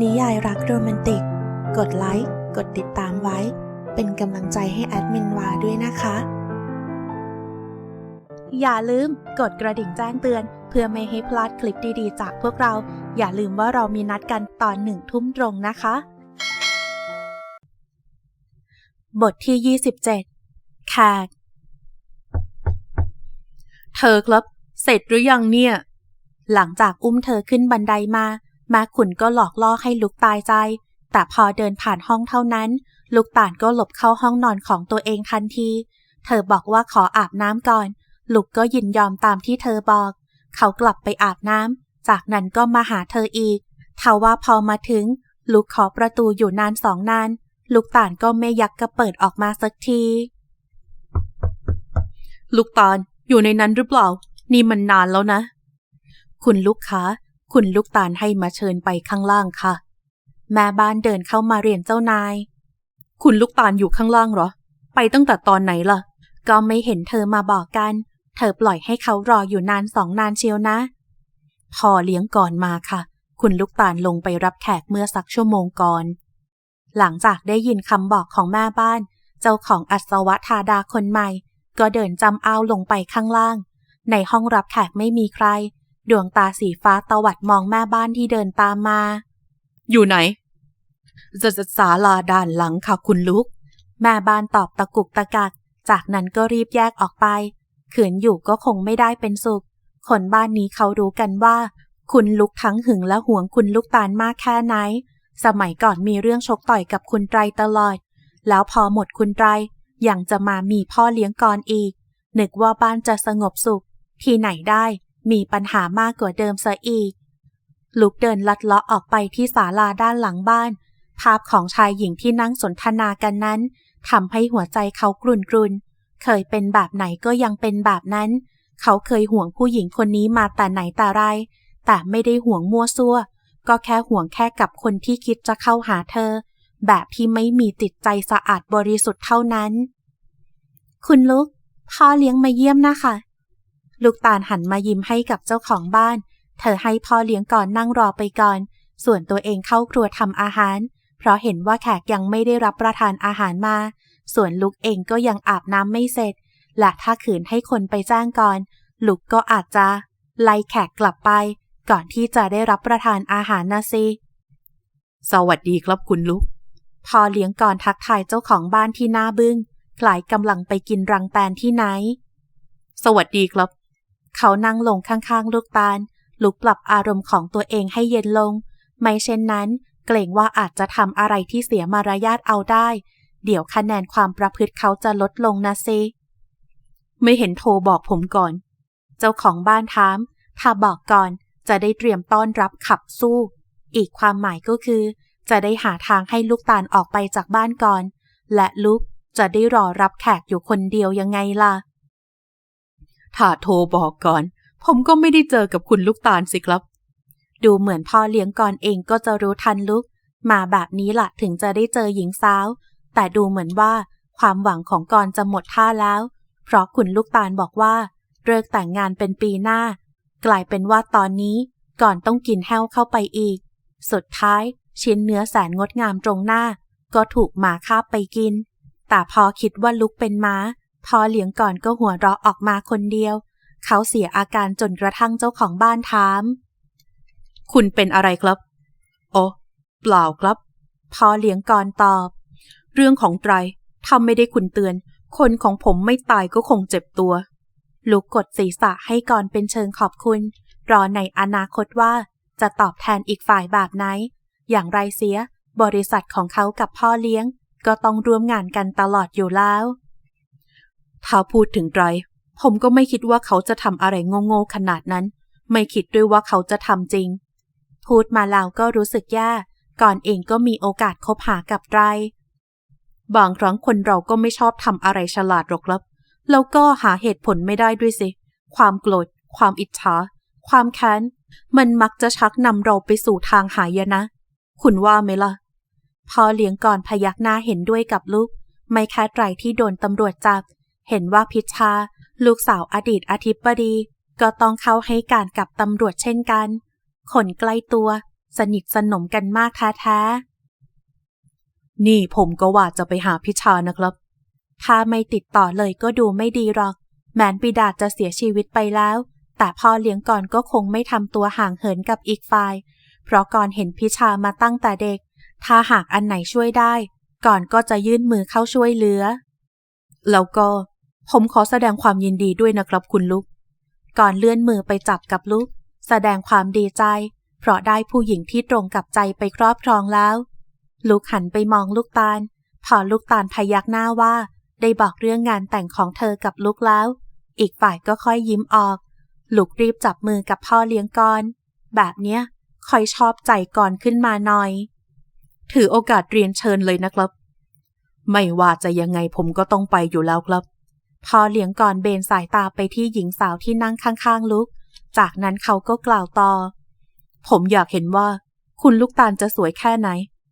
นิยายรักโรแมนติก กดไลค์ กดติดตามไว้ เป็นกำลังใจให้แอดมินวาด้วยนะคะ อย่าลืมกดกระดิ่งแจ้งเตือน เพื่อไม่ให้พลาดคลิปดีๆ จากพวกเรา อย่าลืมว่าเรามีนัดกันตอนหนึ่งทุ่มตรงนะคะ บทที่ 27แขกเธอครับ เสร็จหรือยังเนี่ย หลังจากอุ้มเธอขึ้นบันไดมา มาขุนก็หลอกล่อให้ลุกตายใจ แต่พอเดินผ่านห้องเท่านั้น ลูกตาลก็หลบเข้าห้องนอนของตัวเองทันที เธอบอกว่าขออาบน้ำก่อนลุกก็ยินยอมตามที่เธอบอก เขากลับไปอาบน้ำ จากนั้นก็มาหาเธออีกทว่าพอมาถึงลุกขอประตูอยู่นานสองนาน ลูกตาลก็ไม่ยักกระเปิดออกมาสักที ลูกตาลอยู่ในนั้นหรือเปล่า นี่มันนานแล้วนะ คุณลูกค้า คุณลูกตาลให้มาเชิญไปข้างล่างค่ะ แม่บ้านเดินเข้ามาเรียนเจ้านาย คุณลูกตาลอยู่ข้างล่างเหรอ ไปตั้งแต่ตอนไหนล่ะ ก็ไม่เห็นเธอมาบอกกัน เธอปล่อยให้เขารออยู่นานสองนานเชียวนะพอเลี้ยงก่อนมาค่ะ คุณลูกตาลลงไปรับแขกเมื่อสักชั่วโมงก่อน หลังจากได้ยินคำบอกของแม่บ้าน เจ้าของอัศวธาดาคนใหม่ ก็เดินจำอาวลงไปข้างล่าง ในห้องรับแขกไม่มีใคร ดวงตาสีฟ้าตวัดมองแม่บ้านที่เดินตามมา อยู่ไหนจะจะศาลาด้านหลังค่ะคุณลุก แม่บ้านตอบตะกุกตะกัก จากนั้นก็รีบแยกออกไป ขืนอยู่ก็คงไม่ได้เป็นสุข คนบ้านนี้เขารู้กันว่า คุณลุกทั้งหึงและหวงคุณลูกตาลมากแค่ไหน สมัยก่อนมีเรื่องชกต่อยกับคุณไตรตลอด แล้วพอหมดคุณไตรยังจะมามีพ่อเลี้ยงก่อนอีก นึกว่าบ้านจะสงบสุข ที่ไหนได้ มีปัญหามากกว่าเดิมซะอีก ลุกเดินลัดเลาะออกไปที่ศาลาด้านหลังบ้าน ภาพของชายหญิงที่นั่งสนทนากันนั้นทำให้หัวใจเขากรุนกรุนเคยเป็นแบบไหนก็ยังเป็นแบบนั้น เขาเคยห่วงผู้หญิงคนนี้มาแต่ไหนแต่ไร แต่ไม่ได้ห่วงมั่วซั่ว ก็แค่ห่วงแค่กับคนที่คิดจะเข้าหาเธอ แบบที่ไม่มีจิตใจสะอาดบริสุทธิ์เท่านั้น คุณลุกพ่อเลี้ยงมาเยี่ยมนะคะ ลูกตาลหันมายิ้มให้กับเจ้าของบ้าน เธอให้พ่อเลี้ยงก่อนนั่งรอไปก่อน ส่วนตัวเองเข้าครัวทำอาหาร เพราะเห็นว่าแขกยังไม่ได้รับประทานอาหารมา ส่วนลุกเองก็ยังอาบน้ำไม่เสร็จ และถ้าขืนให้คนไปจ้างก่อนลุกก็อาจจะไล่แขกกลับไป ก่อนที่จะได้รับประทานอาหารนะสิ สวัสดีครับคุณลุกพอเลี้ยงก่อนทักทายเจ้าของบ้านที่หน้าบึง้งคล้ายกำลังไปกินรังแตนที่ไหน สวัสดีครับ เขานั่งลงข้างๆ ลูกตาลลุกปรับอารมณ์ของตัวเองให้เย็นลง ไม่เช่นนั้น เกรงว่าอาจจะทำอะไรที่เสียมารยาทเอาได้ เดี๋ยวคะแนนความประพฤติเขาจะลดลงนะซิไม่เห็นโทรบอกผมก่อน เจ้าของบ้านถาม ถ้าบอกก่อนจะได้เตรียมต้อนรับขับสู้ อีกความหมายก็คือ จะได้หาทางให้ลูกตาลออกไปจากบ้านก่อน และลุกจะได้รอรับแขกอยู่คนเดียวยังไงล่ะ ถ้าโทรบอกก่อน ผมก็ไม่ได้เจอกับคุณลูกตาลสิครับ ดูเหมือนพ่อเลี้ยงก่อนเองก็จะรู้ทันลุกมาแบบนี้ละถึงจะได้เจอหญิงสาว แต่ดูเหมือนว่าความหวังของกรจะหมดท่าแล้ว เพราะคุณลูกตาลบอกว่าเลิกแต่งงานเป็นปีหน้า กลายเป็นว่าตอนนี้ก่อนต้องกินแห้วเข้าไปอีก สุดท้ายชิ้นเนื้อแสนงดงามตรงหน้า ก็ถูกหมาคาบไปกิน แต่พอคิดว่าลุกเป็นม้า พอเลี้ยงก่อนก็หัวเราะออกมาคนเดียว เขาเสียอาการจนกระทั่งเจ้าของบ้านถาม คุณเป็นอะไรครับ โอ้เปล่าครับ พอเลี้ยงก่อนตอบ เรื่องของไตรถ้าไม่ได้คุณเตือน คนของผมไม่ตายก็คงเจ็บตัวลุกกดศีรษะให้ก่อนเป็นเชิงขอบคุณ รอในอนาคตว่าจะตอบแทนอีกฝ่ายแบบไหน อย่างไรเสีย บริษัทของเขากับพ่อเลี้ยง ก็ต้องร่วมงานกันตลอดอยู่แล้ว ถ้าพูดถึงไตร ผมก็ไม่คิดว่าเขาจะทำอะไรโง่ๆขนาดนั้น ไม่คิดด้วยว่าเขาจะทำจริง พูดมาแล้วก็รู้สึกแย่ก่อนเองก็มีโอกาสคบหากับไตร บางครั้งคนเราก็ไม่ชอบทำอะไรฉลาดหรอกครับ แล้วก็หาเหตุผลไม่ได้ด้วยสิ ความโกรธ ความอิจฉา ความแค้น มันมักจะชักนำเราไปสู่ทางหายนะ คุณว่าไหมล่ะพอเลี้ยงก่อนพยักหน้าเห็นด้วยกับลูก ไม่แค่ไตรที่โดนตำรวจจับ เห็นว่าพิชชา ลูกสาวอดีตอธิบดี ก็ต้องเข้าให้การกับตำรวจเช่นกัน คนใกล้ตัว สนิทสนมกันมากแท้ๆนี่ผมก็ว่าจะไปหาพิชานะครับ ถ้าไม่ติดต่อเลยก็ดูไม่ดีหรอก แมนปิดาจะเสียชีวิตไปแล้ว แต่พ่อเลี้ยงก่อนก็คงไม่ทำตัวห่างเหินกับอีกฝ่าย เพราะก่อนเห็นพิชามาตั้งแต่เด็ก ถ้าหากอันไหนช่วยได้ ก่อนก็จะยื่นมือเข้าช่วยเหลือแล้วก็ ผมขอแสดงความยินดีด้วยนะครับคุณลูก ก่อนเลื่อนมือไปจับกับลูก แสดงความดีใจ เพราะได้ผู้หญิงที่ตรงกับใจไปครอบครองแล้ว ลูกหันไปมองลูกตาล พอลูกตาลพยักหน้าว่า ได้บอกเรื่องงานแต่งของเธอกับลูกแล้ว อีกฝ่ายก็ค่อยยิ้มออก ลูกรีบจับมือกับพ่อเลี้ยงก่อน แบบเนี้ยค่อยชอบใจก่อนขึ้นมาหน่อย ถือโอกาสเรียนเชิญเลยนะครับ ไม่ว่าจะยังไงผมก็ต้องไปอยู่แล้วครับ พอเลี้ยงก่อนเบนสายตาไปที่หญิงสาวที่นั่งข้างๆลุก จากนั้นเขาก็กล่าวต่อ ผมอยากเห็นว่า คุณลูกตาลจะสวยแค่ไหน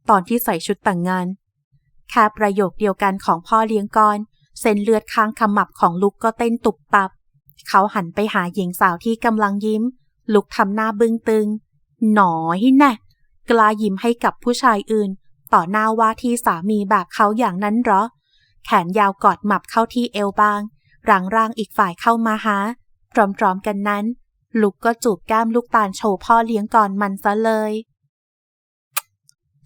ตอนที่ใส่ชุดแต่งงานแค่ประโยคเดียวกันของพ่อเลี้ยงก่อน เส้นเลือดข้างขมับของลุกก็เต้นตุบตับ เขาหันไปหาหญิงสาวที่กำลังยิ้ม ลุกทำหน้าบึ้งตึง หนอยแน่กล้ายิ้มให้กับผู้ชายอื่น ต่อหน้าว่าที่สามีแบบเขาอย่างนั้นหรอ แขนยาวกอดหมับเข้าที่เอวบางรังร่างอีกฝ่ายเข้ามาหาพร้อมๆกันนั้น ลุกก็จูบแก้มลูกตาลโชว์พ่อเลี้ยงก่อนมันซะเลย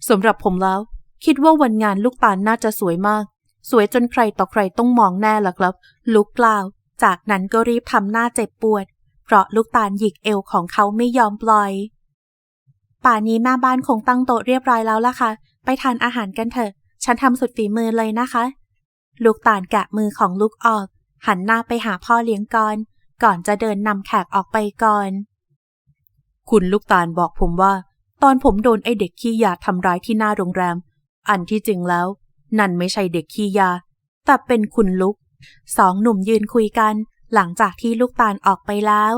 สำหรับผมแล้ว คิดว่าวันงานลูกตาลน่าจะสวยมาก สวยจนใครต่อใครต้องมองแน่ล่ะครับ ลุกกล่าว จากนั้นก็รีบทำหน้าเจ็บปวด เพราะลูกตาลหยิกเอวของเขาไม่ยอมปล่อย ป่านี้แม่บ้านคงตั้งโต๊ะเรียบร้อยแล้วล่ะค่ะ ไปทานอาหารกันเถอะ ฉันทำสุดฝีมือเลยนะคะ ลูกตาลแกะมือของลูกออก หันหน้าไปหาพ่อเลี้ยงก่อน ก่อนจะเดินนำแขกออกไปก่อน คุณลูกตาลบอกผมว่า ตอนผมโดนไอเด็กขี้ยาทำร้ายที่หน้าโรงแรม อันที่จริงแล้ว นั่นไม่ใช่เด็กขี้ยา แต่เป็นคุณลุก สองหนุ่มยืนคุยกัน หลังจากที่ลูกตาลออกไปแล้ว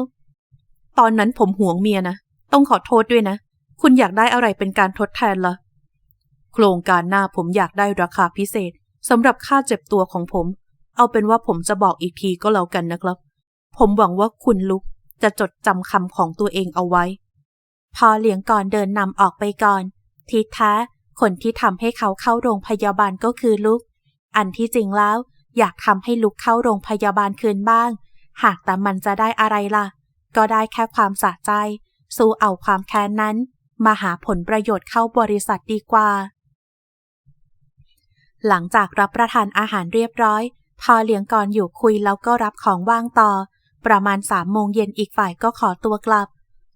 ตอนนั้นผมห่วงเมียนะ ต้องขอโทษด้วยนะ คุณอยากได้อะไรเป็นการทดแทนละ่ะโครงการหน้าผมอยากได้ราคาพิเศษ สำหรับค่าเจ็บตัวของผม เอาเป็นว่าผมจะบอกอีกทีก็แล้วกันนะครับ ผมหวังว่าคุณลุกจะจดจำคำของตัวเองเอาไว้ พอเลี้ยงก่อนเดินนำออกไปก่อน ทีแท้คนที่ทำให้เขาเข้าโรงพยาบาลก็คือลุก อันที่จริงแล้ว อยากทำให้ลุกเข้าโรงพยาบาลคืนบ้าง หากแต่มันจะได้อะไรล่ะ ก็ได้แค่ความสะใจ สู้เอาความแค้นนั้น มาหาผลประโยชน์เข้าบริษัทดีกว่า หลังจากรับประทานอาหารเรียบร้อยพอเลี้ยงก่อนอยู่คุยแล้วก็รับของว่างต่อ ประมาณสามโมงเย็นอีกฝ่ายก็ขอตัวกลับ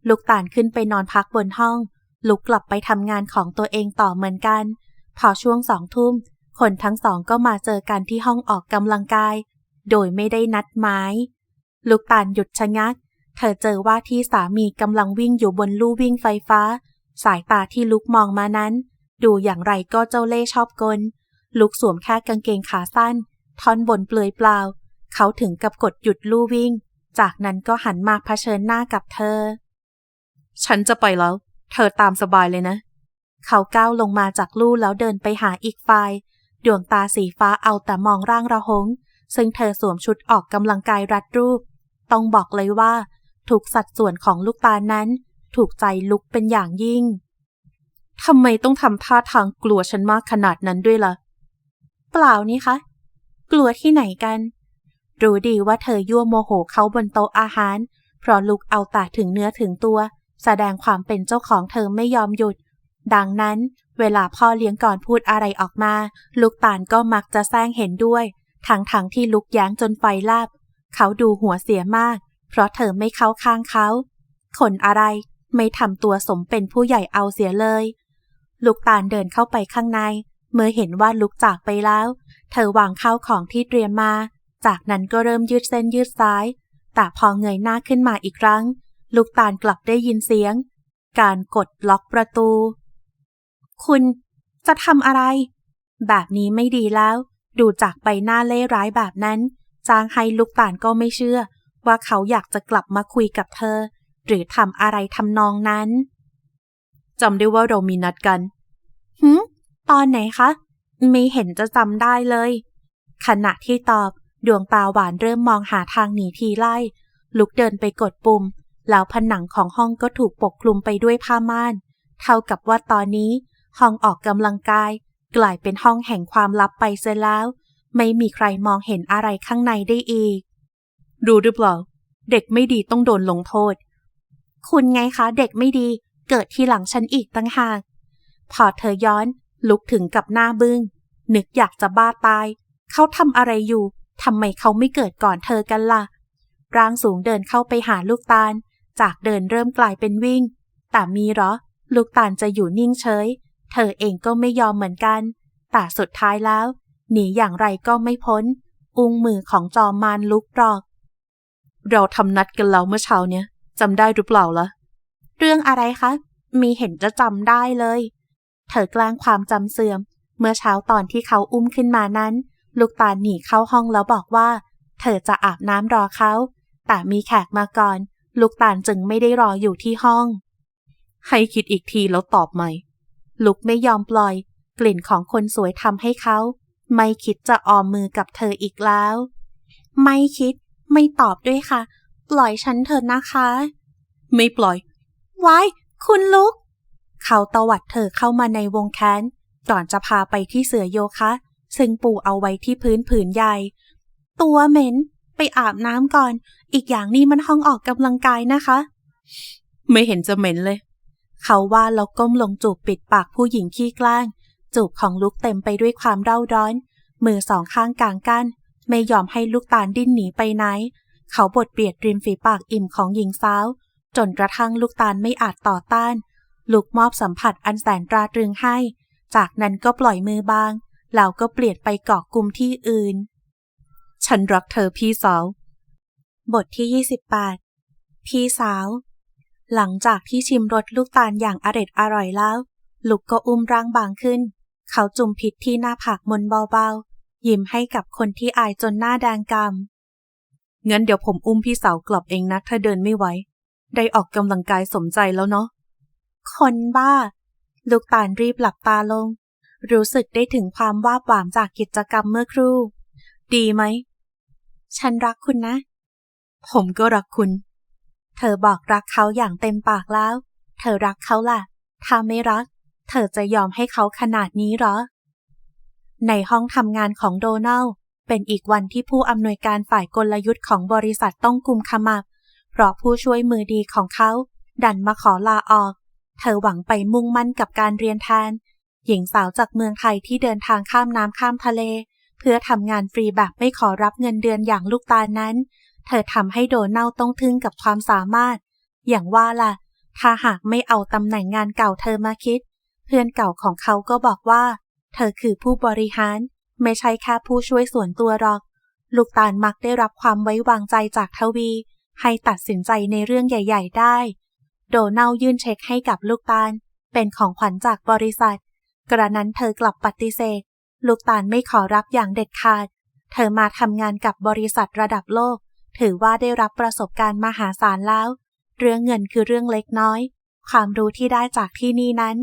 ลูกตาลขึ้นไปนอนพักบนห้อง ลุกกลับไปทำงานของตัวเองต่อเหมือนกัน พอช่วงสองทุ่ม คนทั้งสองก็มาเจอกันที่ห้องออกกำลังกาย โดยไม่ได้นัดหมาย ลูกตาลหยุดชะงัก เธอเจอว่าที่สามีกำลังวิ่งอยู่บนลู่วิ่งไฟฟ้า สายตาที่ลุกมองมานั้น ดูอย่างไรก็เจ้าเล่ชอบกล ลุกสวมแค่กางเกงขาสั้น ท่อนบนเปลือยเปล่า เขาถึงกับกดหยุดลู่วิ่ง จากนั้นก็หันมาเผชิญหน้ากับเธอ ฉันจะไปแล้ว เธอตามสบายเลยนะ เขาก้าวลงมาจากลู่แล้วเดินไปหาอีกฝ่าย ดวงตาสีฟ้าเอาแต่มองร่างระหง ซึ่งเธอสวมชุดออกกำลังกายรัดรูป ต้องบอกเลยว่าถูกสัดส่วนของลูกตานั้น ถูกใจลุกเป็นอย่างยิ่งทำไมต้องทำท่าทางกลัวฉันมากขนาดนั้นด้วยล่ะ เปล่านี่คะ กลัวที่ไหนกัน รู้ดีว่าเธอยั่วโมโหเขาบนโต๊ะอาหาร เพราะลุกเอาแต่ถึงเนื้อถึงตัว แสดงความเป็นเจ้าของเธอไม่ยอมหยุด ดังนั้น เวลาพ่อเลี้ยงก่อนพูดอะไรออกมา ลูกตาลก็มักจะแซงเห็นด้วยทั้งทั้งที่ลุกแย้งจนไฟลาบ เขาดูหัวเสียมาก เพราะเธอไม่เข้าข้างเขาคนอะไรไม่ทำตัวสมเป็นผู้ใหญ่เอาเสียเลย ลูกตาลเดินเข้าไปข้างใน เมื่อเห็นว่าลุกจากไปแล้ว เธอวางข้าวของที่เตรียมมา จากนั้นก็เริ่มยืดเส้นยืดซ้าย แต่พอเงยหน้าขึ้นมาอีกครั้ง ลูกตาลกลับได้ยินเสียง การกดล็อกประตู คุณจะทำอะไร แบบนี้ไม่ดีแล้ว ดูจากใบหน้าเล่ร้ายแบบนั้น จางให้ลูกตาลก็ไม่เชื่อ ว่าเขาอยากจะกลับมาคุยกับเธอ หรือทำอะไรทำนองนั้นจำได้ว่าเรามีนัดกันหืม ตอนไหนคะ ไม่เห็นจะจำได้เลย ขณะที่ตอบ ดวงตาหวานเริ่มมองหาทางหนีทีไล่ ลุกเดินไปกดปุ่ม แล้วผนังของห้องก็ถูกปกคลุมไปด้วยผ้าม่าน เท่ากับว่าตอนนี้ ห้องออกกำลังกาย กลายเป็นห้องแห่งความลับไปเสียแล้ว ไม่มีใครมองเห็นอะไรข้างในได้อีก รู้หรือเปล่า เด็กไม่ดีต้องโดนลงโทษ คุณไงคะ เด็กไม่ดี เกิดทีหลังฉันอีกตั้งหากพอเธอย้อน ลุกถึงกับหน้าบึง้ง นึกอยากจะบ้าตาย เขาทำอะไรอยู่ทำไมเขาไม่เกิดก่อนเธอกันล่ะ ร่างสูงเดินเข้าไปหาลูกตาล จากเดินเริ่มกลายเป็นวิ่ง แต่มีหรอ ลูกตาลจะอยู่นิ่งเฉย เธอเองก็ไม่ยอมเหมือนกัน แต่สุดท้ายแล้ว หนีอย่างไรก็ไม่พ้น อุ้งมือของจอมมารลุกรอก เราทำนัดกันแล้วเมื่อเช้าเนี้ยจำได้หรือเปล่าล่ะ เรื่องอะไรคะ มีเห็นจะจำได้เลย เธอกล้งความจำเสื่อม เมื่อเช้าตอนที่เขาอุ้มขึ้นมานั้น ลูกตาลหนีเข้าห้องแล้วบอกว่า เธอจะอาบน้ำรอเขา แต่มีแขกมาก่อน ลูกตาลจึงไม่ได้รออยู่ที่ห้อง ให้คิดอีกทีแล้วตอบใหม่ลุกไม่ยอมปล่อย กลิ่นของคนสวยทำให้เขา ไม่คิดจะออมมือกับเธออีกแล้ว ไม่คิด ไม่ตอบด้วยค่ะ ปล่อยฉันเถอะนะคะ ไม่ปล่อย ไว้ คุณลุก เขาตวัดเธอเข้ามาในวงแค้น ก่อนจะพาไปที่เสือโยคะ ซึ่งปูเอาไว้ที่พื้นผืนใหญ่ ตัวเหม็น ไปอาบน้ำก่อน อีกอย่างนี้มันห้องออกกำลังกายนะคะ ไม่เห็นจะเหม็นเลย เขาว่าแล้วก้มลงจูบปิดปากผู้หญิงขี้แกล้ง จูบของลุกเต็มไปด้วยความเร่าร้อน มือสองข้างกลางกันไม่ยอมให้ลูกตาลดิ้นหนีไปไหน เขาบดเบียดริมฝีปากอิ่มของหญิงสาว จนกระทั่งลูกตาลไม่อาจต่อต้าน ลูกมอบสัมผัสอันแสนตราตรึงให้ จากนั้นก็ปล่อยมือบาง แล้วก็เปลี่ยนไปเกาะกลุ่มที่อื่น ฉันรักเธอพี่สาว บทที่ 28 พี่สาว หลังจากที่ชิมรสลูกตาลอย่างอร็ดอร่อยแล้ว ลุกก็อุ้มร่างบางขึ้น เขาจุ่มผิดที่หน้าผากมนเบาๆ ยิ้มให้กับคนที่อายจนหน้าแดงกำงั้นเดี๋ยวผมอุ้มพี่สาวกลับเองนะถ้าเดินไม่ไหวได้ออกกำลังกายสมใจแล้วเนาะ คนบ้า ลูกตาลรีบหลับตาลง รู้สึกได้ถึงความว่าบหวามจากกิจกรรมเมื่อครู่ ดีไหม ฉันรักคุณนะ ผมก็รักคุณ เธอบอกรักเขาอย่างเต็มปากแล้ว เธอรักเขาล่ะ ถ้าไม่รัก เธอจะยอมให้เขาขนาดนี้หรอ ในห้องทำงานของโดนัลเป็นอีกวันที่ผู้อำนวยการฝ่ายกลยุทธ์ของบริษัทต้องกุมขมับ เพราะผู้ช่วยมือดีของเขา ดันมาขอลาออก เธอหวังไปมุ่งมั่นกับการเรียนแทน หญิงสาวจากเมืองไทยที่เดินทางข้ามน้ำข้ามทะเล เพื่อทำงานฟรีแบบไม่ขอรับเงินเดือนอย่างลูกตานั้น เธอทำให้โดนัลต้องทึ่งกับความสามารถ อย่างว่าล่ะ ถ้าหากไม่เอาตำแหน่งงานเก่าเธอมาคิด เพื่อนเก่าของเขาก็บอกว่า เธอคือผู้บริหาร ไม่ใช่แค่ผู้ช่วยส่วนตัวหรอก ลูกตาลมักได้รับความไว้วางใจจากทวี ให้ตัดสินใจในเรื่องใหญ่ ๆ ได้ โดนัลยื่นเช็คให้กับลูกตาล เป็นของขวัญจากบริษัท กระนั้นเธอกลับปฏิเสธ ลูกตาลไม่ขอรับอย่างเด็ดขาด เธอมาทำงานกับบริษัทระดับโลก ถือว่าได้รับประสบการณ์มหาศาลแล้ว เรื่องเงินคือเรื่องเล็กน้อย ความรู้ที่ได้จากที่นี่นั้น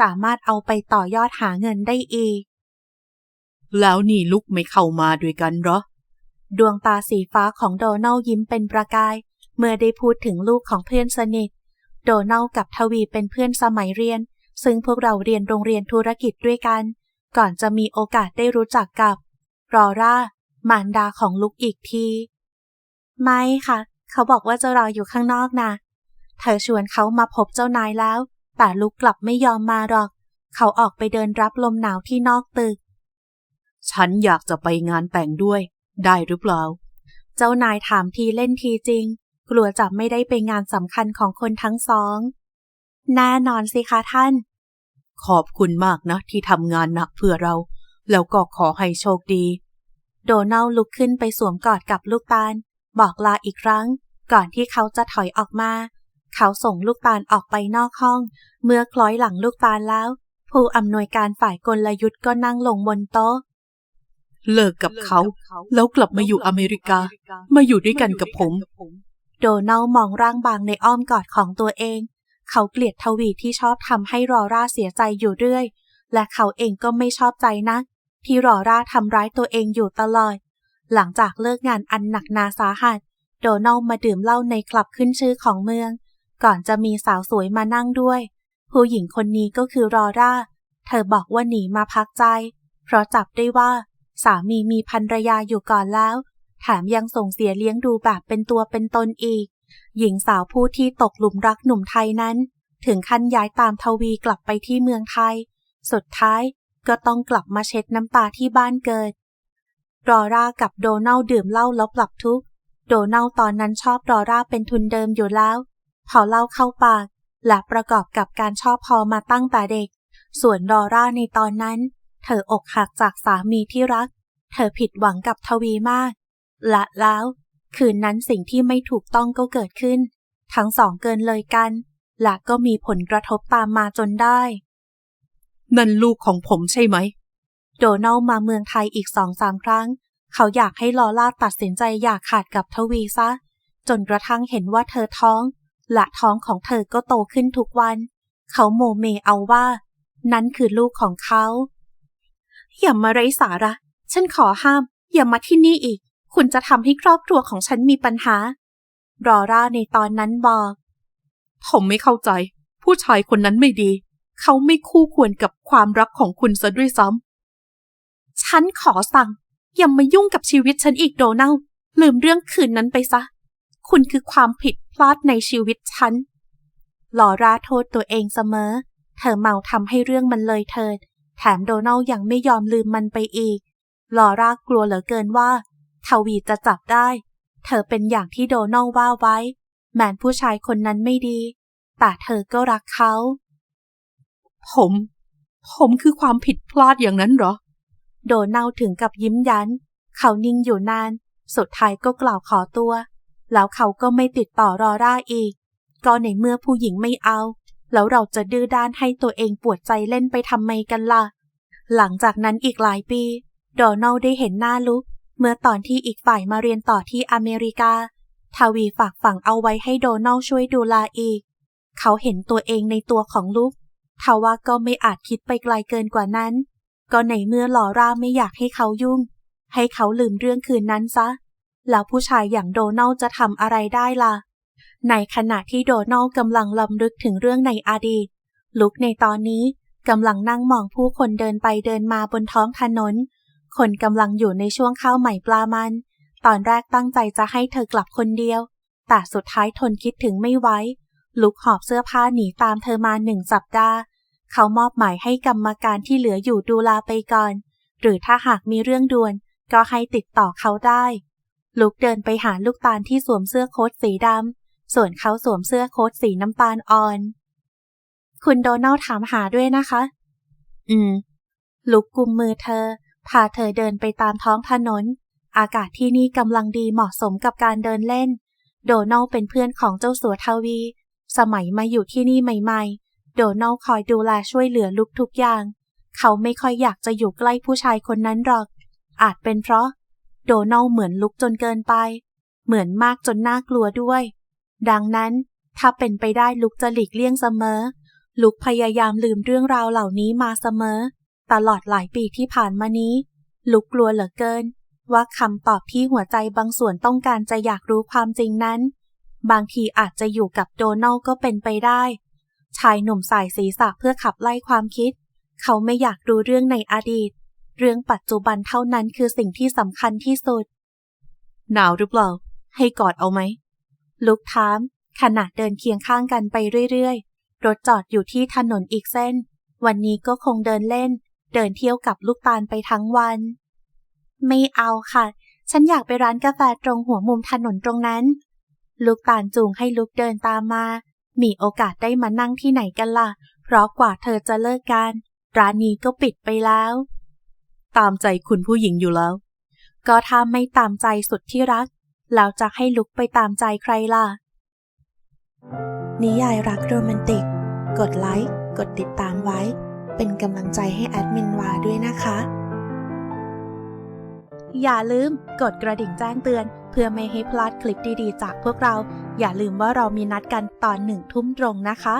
สามารถเอาไปต่อยอดหาเงินได้อีก แล้วนี่ลุกไม่เข้ามาด้วยกันเหรอ ดวงตาสีฟ้าของโดนัลยิ้มเป็นประกาย เมื่อได้พูดถึงลูกของเพื่อนสนิท โดนัลกับทวีเป็นเพื่อนสมัยเรียน ซึ่งพวกเราเรียนโรงเรียนธุรกิจด้วยกัน ก่อนจะมีโอกาสได้รู้จักกับรอร่ามารดาของลูกอีกที ไม่ค่ะ เขาบอกว่าจะรออยู่ข้างนอกนะ เธอชวนเขามาพบเจ้านายแล้ว แต่ลูกกลับไม่ยอมมาหรอก เขาออกไปเดินรับลมหนาวที่นอกตึก ฉันอยากจะไปงานแต่งด้วย ได้หรือเปล่า เจ้านายถามทีเล่นทีจริง กลัวจะไม่ได้ไปงานสำคัญของคนทั้งสองแน่นอนสิคะท่าน ขอบคุณมากนะที่ทำงานหนักเพื่อเรา แล้วก็ขอให้โชคดี โดนัลลุกขึ้นไปสวมกอดกับลูกตาล บอกลาอีกครั้ง ก่อนที่เขาจะถอยออกมา เขาส่งลูกตาลออกไปนอกห้อง เมื่อคล้อยหลังลูกตาลแล้ว ผู้อำนวยการฝ่ายกลยุทธ์ก็นั่งลงบนโต๊ะเลิกกับเขา แล้วกลับมาอยู่อเมริกา มาอยู่ด้วยกันกับผม โดนัลมองร่างบางในอ้อมกอดของตัวเอง เขาเกลียดทวีที่ชอบทำให้รอร่าเสียใจอยู่เรื่อย และเขาเองก็ไม่ชอบใจนักที่รอร่าทำร้ายตัวเองอยู่ตลอด หลังจากเลิกงานอันหนักหนาสาหัส โดนัลมาดื่มเหล้าในคลับขึ้นชื่อของเมือง ก่อนจะมีสาวสวยมานั่งด้วย ผู้หญิงคนนี้ก็คือรอร่า เธอบอกว่าหนีมาพักใจ เพราะจับได้ว่า สามีมีภรรยาอยู่ก่อนแล้ว แถมยังส่งเสียเลี้ยงดูแบบเป็นตัวเป็นตนอีก หญิงสาวผู้ที่ตกหลุมรักหนุ่มไทยนั้น ถึงขั้นย้ายตามทวีกลับไปที่เมืองไทย สุดท้ายก็ต้องกลับมาเช็ดน้ำตาที่บ้านเกิด รอร่ากับโดนัลดื่มเหล้าแล้วปรับทุกข์โดนัลตอนนั้นชอบรอร่าเป็นทุนเดิมอยู่แล้ว พอเหล้าเข้าปาก และประกอบกับการชอบพอมาตั้งแต่เด็ก ส่วนรอร่าในตอนนั้น เธออกหักจากสามีที่รัก เธอผิดหวังกับทวีมาก ละแล้ว คืนนั้นสิ่งที่ไม่ถูกต้องก็เกิดขึ้น ทั้งสองเกินเลยกัน และก็มีผลกระทบตามมาจนได้ นั่นลูกของผมใช่ไหม โดนัลมาเมืองไทยอีกสองสามครั้ง เขาอยากให้ลอล่าตัดสินใจอยากขาดกับทวีซะ จนกระทั่งเห็นว่าเธอท้อง และท้องของเธอก็โตขึ้นทุกวัน เขาโมเมเอาว่า นั้นคือลูกของเขาอย่ามาไร้สาระ ฉันขอห้าม อย่ามาที่นี่อีก คุณจะทำให้ครอบครัวของฉันมีปัญหา รอร่าในตอนนั้นบอก ผมไม่เข้าใจ ผู้ชายคนนั้นไม่ดี เขาไม่คู่ควรกับความรักของคุณซะด้วยซ้ำ ฉันขอสั่ง อย่ามายุ่งกับชีวิตฉันอีกโดนัลด์ลืมเรื่องคืนนั้นไปซะ คุณคือความผิดพลาดในชีวิตฉัน ลอร่าโทษตัวเองเสมอ เธอเมาทำให้เรื่องมันเลยเถิด แถมโดนัลด์ยังไม่ยอมลืมมันไปอีก ลอร่ากลัวเหลือเกินว่า ทวีจะจับได้ เธอเป็นอย่างที่โดนัลด์ว่าไว้ แม้นผู้ชายคนนั้นไม่ดี แต่เธอก็รักเขาำผม ผมคือความผิดพลาดอย่างนั้นเหรอ โดนัลถึงกับยิ้มยัน เขานิ่งอยู่นาน สุดท้ายก็กล่าวขอตัว แล้วเขาก็ไม่ติดต่อรอร่าอีก ก็ในเมื่อผู้หญิงไม่เอา แล้วเราจะดื้อด้านให้ตัวเองปวดใจเล่นไปทำไมกันล่ะ หลังจากนั้นอีกหลายปี โดนัลได้เห็นหน้าลุก เมื่อตอนที่อีกฝ่ายมาเรียนต่อที่อเมริกา ทวีฝากฝังเอาไว้ให้โดนัลช่วยดูแลอีก เขาเห็นตัวเองในตัวของลูกทว่าก็ไม่อาจคิดไปไกลเกินกว่านั้น ก็ในเมื่อลอร่าไม่อยากให้เขายุ่ง ให้เขาลืมเรื่องคืนนั้นซะ แล้วผู้ชายอย่างโดนัลจะทำอะไรได้ล่ะ ในขณะที่โดนัลกำลังลำลึกถึงเรื่องในอดีตลุกในตอนนี้กำลังนั่งมองผู้คนเดินไปเดินมาบนท้องถนน คนกำลังอยู่ในช่วงข้าวใหม่ปลามัน ตอนแรกตั้งใจจะให้เธอกลับคนเดียว แต่สุดท้ายทนคิดถึงไม่ไหว ลุกหอบเสื้อผ้าหนีตามเธอมาหนึ่งสัปดาห์ เขามอบหมายให้กรรมการที่เหลืออยู่ดูแลไปก่อน หรือถ้าหากมีเรื่องด่วน ก็ให้ติดต่อเขาได้ ลุกเดินไปหาลูกตาลที่สวมเสื้อโค้ทสีดำ ส่วนเขาสวมเสื้อโค้ทสีน้ำตาลอ่อน คุณโดนัลถามหาด้วยนะคะ อืมลุกกุมมือเธอ พาเธอเดินไปตามท้องถนน อากาศที่นี่กำลังดีเหมาะสมกับการเดินเล่น โดนัลเป็นเพื่อนของเจ้าสัวทวี สมัยมาอยู่ที่นี่ใหม่ ๆ โดนัลคอยดูแลช่วยเหลือลุกทุกอย่าง เขาไม่ค่อยอยากจะอยู่ใกล้ผู้ชายคนนั้นหรอก อาจเป็นเพราะ โดนัลเหมือนลุกจนเกินไป เหมือนมากจนน่ากลัวด้วย ดังนั้นถ้าเป็นไปได้ลุกจะหลีกเลี่ยงเสมอ ลุกพยายามลืมเรื่องราวเหล่านี้มาเสมอ ตลอดหลายปีที่ผ่านมานี้ ลุกกลัวเหลือเกิน ว่าคำตอบที่หัวใจบางส่วนต้องการจะอยากรู้ความจริงนั้น บางทีอาจจะอยู่กับโดนัลก็เป็นไปได้ ชายหนุ่มสายศีรษะเพื่อขับไล่ความคิด เขาไม่อยากรู้เรื่องในอดีต เรื่องปัจจุบันเท่านั้นคือสิ่งที่สำคัญที่สุด หนาวหรือเปล่า ให้กอดเอาไหม ลุกถาม ขณะเดินเคียงข้างกันไปเรื่อยๆรถจอดอยู่ที่ถนนอีกเส้น วันนี้ก็คงเดินเล่น เดินเที่ยวกับลูกตาลไปทั้งวัน ไม่เอาค่ะ ฉันอยากไปร้านกาแฟตรงหัวมุมถนนตรงนั้น ลูกตาลจูงให้ลุกเดินตามมา มีโอกาสได้มานั่งที่ไหนกันล่ะ เพราะกว่าเธอจะเลิกกัน ร้านนี้ก็ปิดไปแล้ว ตามใจคุณผู้หญิงอยู่แล้ว ก็ถ้าไม่ตามใจสุดที่รัก แล้วจะให้ลุกไปตามใจใครล่ะ นิยายรักโรแมนติก กดไลค์ กดติดตามไว้ เป็นกำลังใจให้แอดมินวาด้วยนะคะ อย่าลืมกดกระดิ่งแจ้งเตือน เพื่อไม่ให้พลาดคลิปดีๆ จากพวกเรา อย่าลืมว่าเรามีนัดกันตอนหนึ่งทุ่มตรงนะคะ